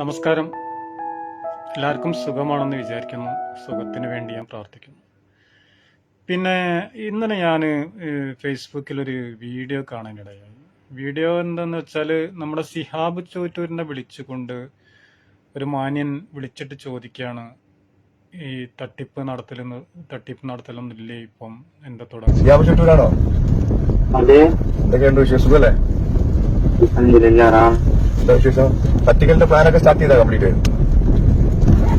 നമസ്കാരം. എല്ലാവർക്കും സുഖമാണെന്ന് വിചാരിക്കുന്നു. സുഖത്തിന് വേണ്ടി ഞാൻ പ്രാർത്ഥിക്കുന്നു. പിന്നെ ഇന്നലെ ഞാൻ ഫേസ്ബുക്കിൽ ഒരു വീഡിയോ കാണാനിടയായി. വീഡിയോ എന്താന്ന് വെച്ചാൽ നമ്മുടെ സിഹാബ് ചോറ്റൂരിനെ വിളിച്ചുകൊണ്ട് ഒരു മാന്യൻ വിളിച്ചിട്ട് ചോദിക്കുകയാണ് ഈ തട്ടിപ്പ് നടത്തലെന്ന് തട്ടിപ്പ് നടത്തലൊന്നുമില്ലേ ഇപ്പം? എന്താ തുടങ്ങി ചുറ്റൂരാണോ? അതെ. എന്തൊക്കെയുണ്ട് വിശേഷം സുഖല്ലേ എന്താ വിശേഷം പറ്റിക്കലിന്റെ പ്ലാനൊക്കെ സ്റ്റാർട്ട് ചെയ്താ കംപ്ലീറ്റ്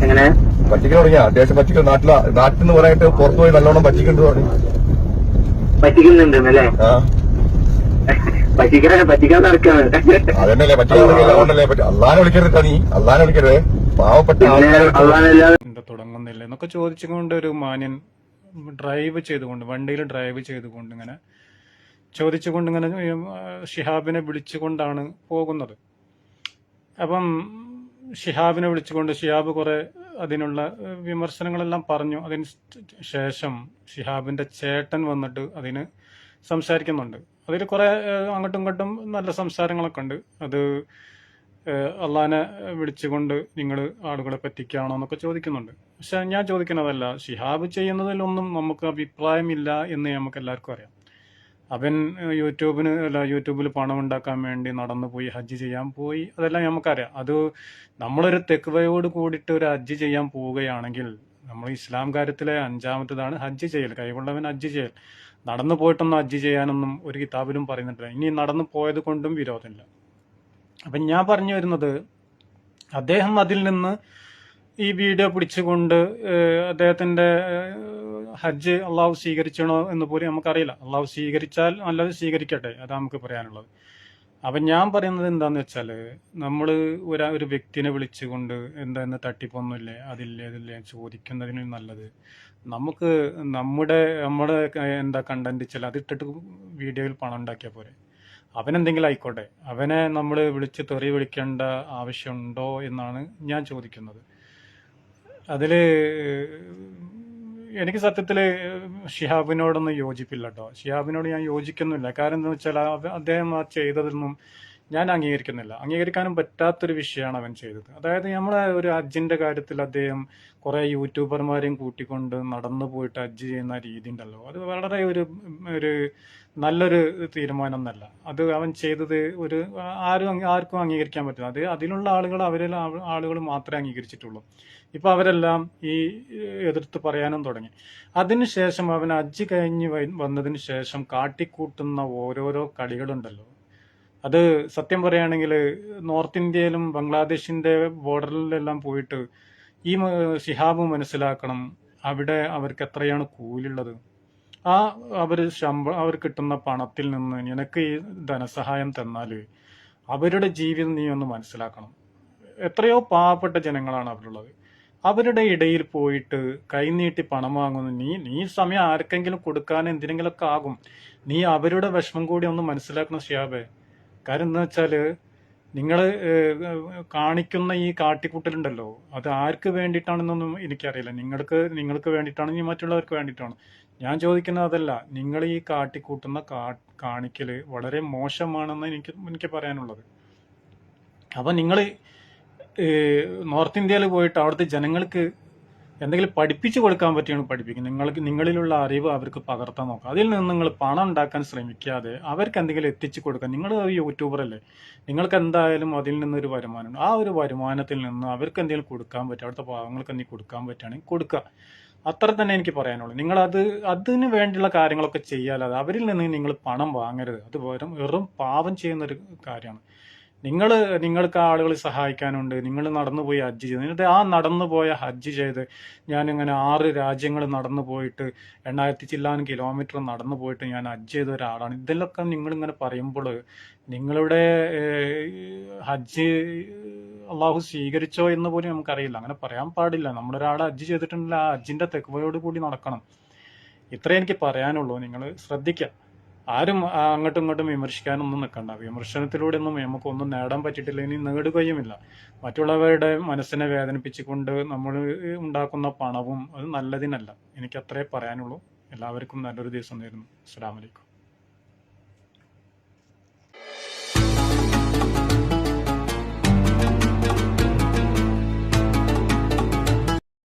എങ്ങനെ? പറ്റിക്കൽ തുടങ്ങിയാ. അത്യാവശ്യം പറ്റിക്കൽ നാട്ടില നാട്ടിൽ നിന്ന് പറയായിട്ട് പുറത്തു പോയി നല്ലോണം പറ്റിക്കുന്നുണ്ട് പറഞ്ഞു. പറ്റിക്കുന്നുണ്ടെന്നല്ലേ? ആ. പറ്റിക്കാൻ പറ്റിക്കാൻ നടക്കാണ്. അതന്നെയല്ലേ പറ്റിക്കാൻ തുടങ്ങിയില്ല പറ്റി. അള്ളാനെ വിളിക്കരുത് നീ അള്ളാനെ വിളിക്കരുത്. പാവപ്പെട്ട തുടങ്ങുന്നില്ല. എന്നൊക്കെ ചോദിച്ചുകൊണ്ട് ഒരു മാന്യൻ ഡ്രൈവ് ചെയ്തുകൊണ്ട് വണ്ടിയിൽ ഡ്രൈവ് ചെയ്തുകൊണ്ട് ഇങ്ങനെ ചോദിച്ചുകൊണ്ട് ഇങ്ങനെ ഷിഹാബിനെ വിളിച്ചുകൊണ്ടാണ് പോകുന്നത്. അപ്പം ഷിഹാബിനെ വിളിച്ചുകൊണ്ട് ഷിഹാബ് കുറെ അതിനുള്ള വിമർശനങ്ങളെല്ലാം പറഞ്ഞു. അതിന് ശേഷം ഷിഹാബിന്റെ ചേട്ടൻ വന്നിട്ട് അതിന് സംസാരിക്കുന്നുണ്ട്. അതിൽ കുറെ അങ്ങോട്ടും ഇങ്ങോട്ടും നല്ല സംസാരങ്ങളൊക്കെ ഉണ്ട്. അത് അള്ളഹാനെ വിളിച്ചുകൊണ്ട് നിങ്ങൾ ആളുകളെ പറ്റിക്കുകയാണോ എന്നൊക്കെ ചോദിക്കുന്നുണ്ട്. പക്ഷെ ഞാൻ ചോദിക്കുന്നതല്ല ഷിഹാബ് ചെയ്യുന്നതിലൊന്നും നമുക്ക് അഭിപ്രായമില്ല എന്ന് നമുക്ക് എല്ലാവർക്കും അറിയാം. അവൻ യൂട്യൂബിന് അല്ല യൂട്യൂബിൽ പണം ഉണ്ടാക്കാൻ വേണ്ടി നടന്നു പോയി ഹജ്ജ് ചെയ്യാൻ പോയി. അതെല്ലാം നമുക്കറിയാം. അത് നമ്മളൊരു തെക്കുവയോട് കൂടിയിട്ട് ഒരു ഹജ്ജ് ചെയ്യാൻ പോവുകയാണെങ്കിൽ നമ്മൾ ഇസ്ലാം കാര്യത്തിലെ അഞ്ചാമത്തേതാണ് ഹജ്ജ് ചെയ്യൽ. കൈകൊള്ളവൻ ഹജ്ജ് ചെയ്യൽ. നടന്നു പോയിട്ടൊന്നും ഹജ്ജ് ചെയ്യാനൊന്നും ഒരു കിതാബിലും പറയുന്നില്ല. ഇനി നടന്നു പോയത് കൊണ്ടും വിരോധമില്ല. അപ്പം ഞാൻ പറഞ്ഞു വരുന്നത് അദ്ദേഹം അതിൽ നിന്ന് ഈ വീഡിയോ പിടിച്ചുകൊണ്ട് അദ്ദേഹത്തിന്റെ ഹജ്ജ് അള്ളാഹു സ്വീകരിച്ചണോ എന്ന് പോലും നമുക്കറിയില്ല. അള്ളാഹു സ്വീകരിച്ചാൽ നല്ലത് സ്വീകരിക്കട്ടെ അതാ നമുക്ക് പറയാനുള്ളത്. അപ്പം ഞാൻ പറയുന്നത് എന്താന്ന് വെച്ചാൽ നമ്മൾ ഒരു ഒരു വ്യക്തിനെ വിളിച്ചുകൊണ്ട് എന്താ തട്ടിപ്പൊന്നുമില്ലേ അതില്ലേ അതില്ലേ ചോദിക്കുന്നതിന് നല്ലത്. നമുക്ക് നമ്മുടെ നമ്മുടെ എന്താ കണ്ടന്റ് ചില അതിട്ടിട്ട് വീഡിയോയിൽ പണം ഉണ്ടാക്കിയാൽ പോരെ. അവനെന്തെങ്കിലും ആയിക്കോട്ടെ അവനെ നമ്മൾ വിളിച്ച് തെറി വിളിക്കേണ്ട ആവശ്യമുണ്ടോ എന്നാണ് ഞാൻ ചോദിക്കുന്നത്. അതിൽ എനിക്ക് സത്യത്തിൽ ഷിഹാബിനോടൊന്നും യോജിപ്പില്ല കേട്ടോ ഷിഹാബിനോട് ഞാൻ യോജിക്കുന്നില്ല. കാരണം എന്താ വെച്ചാൽ അദ്ദേഹം ആ ചെയ്തതൊന്നും ഞാൻ അംഗീകരിക്കുന്നില്ല. അംഗീകരിക്കാനും പറ്റാത്തൊരു വിഷയമാണ് അവൻ ചെയ്തത്. അതായത് നമ്മളെ ഒരു അജ്ജിന്റെ കാര്യത്തിൽ അദ്ദേഹം കുറേ യൂട്യൂബർമാരെയും കൂട്ടിക്കൊണ്ട് നടന്നു പോയിട്ട് ഹജ്ജ് ചെയ്യുന്ന രീതി ഉണ്ടല്ലോ. അത് വളരെ ഒരു ഒരു നല്ലൊരു തീരുമാനം എന്നല്ല അത് അവൻ ചെയ്തത് ഒരു ആരും ആർക്കും അംഗീകരിക്കാൻ പറ്റില്ല. അത് അതിലുള്ള ആളുകൾ അവരിൽ ആളുകൾ മാത്രമേ അംഗീകരിച്ചിട്ടുള്ളൂ. ഇപ്പൊ അവരെല്ലാം ഈ എതിർത്ത് പറയാനും തുടങ്ങി. അതിനുശേഷം അവൻ ഹജ്ജ് കഴിഞ്ഞ് വന്നതിന് ശേഷം കാട്ടിക്കൂട്ടുന്ന ഓരോരോ കളികളുണ്ടല്ലോ. അത് സത്യം പറയുകയാണെങ്കിൽ നോർത്ത് ഇന്ത്യയിലും ബംഗ്ലാദേശിന്റെ ബോർഡറിലെല്ലാം പോയിട്ട് ഈ ഷിഹാബ് മനസ്സിലാക്കണം അവിടെ അവർക്ക് എത്രയാണ് കൂലുള്ളത് ആ അവർ ശമ്പളം അവർ കിട്ടുന്ന പണത്തിൽ നിന്ന് നിനക്ക് ഈ ധനസഹായം തന്നാൽ അവരുടെ ജീവിതം നീ ഒന്ന് മനസ്സിലാക്കണം. എത്രയോ പാവപ്പെട്ട ജനങ്ങളാണ് അവരുള്ളത്. അവരുടെ ഇടയിൽ പോയിട്ട് കൈനീട്ടി പണം വാങ്ങുന്നു നീ നീ സമയം ആർക്കെങ്കിലും കൊടുക്കാൻ എന്തിനെങ്കിലുമൊക്കെ ആകും. നീ അവരുടെ വിഷമം കൂടി ഒന്ന് മനസ്സിലാക്കണം ഷിയാബെ കാര്യം എന്താ വെച്ചാൽ നിങ്ങൾ കാണിക്കുന്ന ഈ കാട്ടിക്കൂട്ടലുണ്ടല്ലോ അത് ആർക്ക് വേണ്ടിയിട്ടാണെന്നൊന്നും എനിക്കറിയില്ല. നിങ്ങൾക്ക് നിങ്ങൾക്ക് വേണ്ടിയിട്ടാണെങ്കിൽ മറ്റുള്ളവർക്ക് വേണ്ടിയിട്ടാണ്. ഞാൻ ചോദിക്കുന്നത് അതല്ല നിങ്ങൾ ഈ കാട്ടിക്കൂട്ടുന്ന കാ കാണിക്കൽ വളരെ മോശമാണെന്ന് എനിക്ക് എനിക്ക് പറയാനുള്ളത്. അപ്പം നിങ്ങൾ നോർത്ത് ഇന്ത്യയിൽ പോയിട്ട് അവിടുത്തെ ജനങ്ങൾക്ക് എന്തെങ്കിലും പഠിപ്പിച്ചു കൊടുക്കാൻ പറ്റിയാണ് പഠിപ്പിക്കുക നിങ്ങൾക്ക് നിങ്ങളിലുള്ള അറിവ് അവർക്ക് പകർത്താൻ നോക്കുക അതിൽ നിന്ന് നിങ്ങൾ പണം ഉണ്ടാക്കാൻ ശ്രമിക്കാതെ അവർക്ക് എന്തെങ്കിലും എത്തിച്ചു കൊടുക്കുക നിങ്ങൾ യൂട്യൂബർ അല്ലേ? നിങ്ങൾക്ക് എന്തായാലും അതിൽ നിന്നൊരു വരുമാനമുണ്ട്. ആ ഒരു വരുമാനത്തിൽ നിന്ന് അവർക്ക് എന്തെങ്കിലും കൊടുക്കാൻ പറ്റും. അവിടുത്തെ പാവങ്ങൾക്ക് എന്തെങ്കിലും കൊടുക്കാൻ പറ്റുകയാണെങ്കിൽ കൊടുക്കുക. അത്ര തന്നെ എനിക്ക് പറയാനുള്ളൂ. നിങ്ങൾ അത് അതിന് വേണ്ടിയുള്ള കാര്യങ്ങളൊക്കെ ചെയ്യാതെ അവരിൽ നിന്ന് നിങ്ങൾ പണം വാങ്ങരുത്. അത് വെറും വെറും പാവം ചെയ്യുന്ന ഒരു കാര്യമാണ്. നിങ്ങൾ നിങ്ങൾക്ക് ആളുകളെ സഹായിക്കാനുണ്ട്. നിങ്ങൾ നടന്നുപോയി ഹജ്ജ് ചെയ്ത്. എന്നിട്ട് ആ നടന്നുപോയ ഹജ്ജ് ചെയ്ത് ഞാനിങ്ങനെ ആറ് രാജ്യങ്ങൾ നടന്നു പോയിട്ട് എണ്ണായിരത്തി ചില്ലാൻ കിലോമീറ്റർ നടന്നു പോയിട്ട് ഞാൻ ഹജ്ജ് ചെയ്ത ഒരാളാണ്. ഇതിലൊക്കെ നിങ്ങളിങ്ങനെ പറയുമ്പോൾ നിങ്ങളുടെ ഹജ്ജ് അള്ളാഹു സ്വീകരിച്ചോ എന്ന് പോലും നമുക്കറിയില്ല. അങ്ങനെ പറയാൻ പാടില്ല. നമ്മളൊരാൾ ഹജ്ജ് ചെയ്തിട്ടുണ്ടെങ്കിൽ ആ ഹജ്ജിന്റെ തെക്കുവയോട് കൂടി നടക്കണം. ഇത്രേ എനിക്ക് പറയാനുള്ളൂ. നിങ്ങൾ ശ്രദ്ധിക്കുക ആരും അങ്ങോട്ടും ഇങ്ങോട്ടും വിമർശിക്കാനൊന്നും നിൽക്കണ്ട. വിമർശനത്തിലൂടെ ഒന്നും നമുക്കൊന്നും നേടാൻ പറ്റിയിട്ടില്ല. ഇനി നേടുകയുമില്ല മറ്റുള്ളവരുടെ മനസ്സിനെ വേദനിപ്പിച്ചുകൊണ്ട് നമ്മൾ ഉണ്ടാക്കുന്ന പണവും അത് നല്ലതിനല്ല. എനിക്ക് അത്രേ പറയാനുള്ളൂ. എല്ലാവർക്കും നല്ലൊരു ദിവസം നേരുന്നു. അസ്സാം വലൈക്കും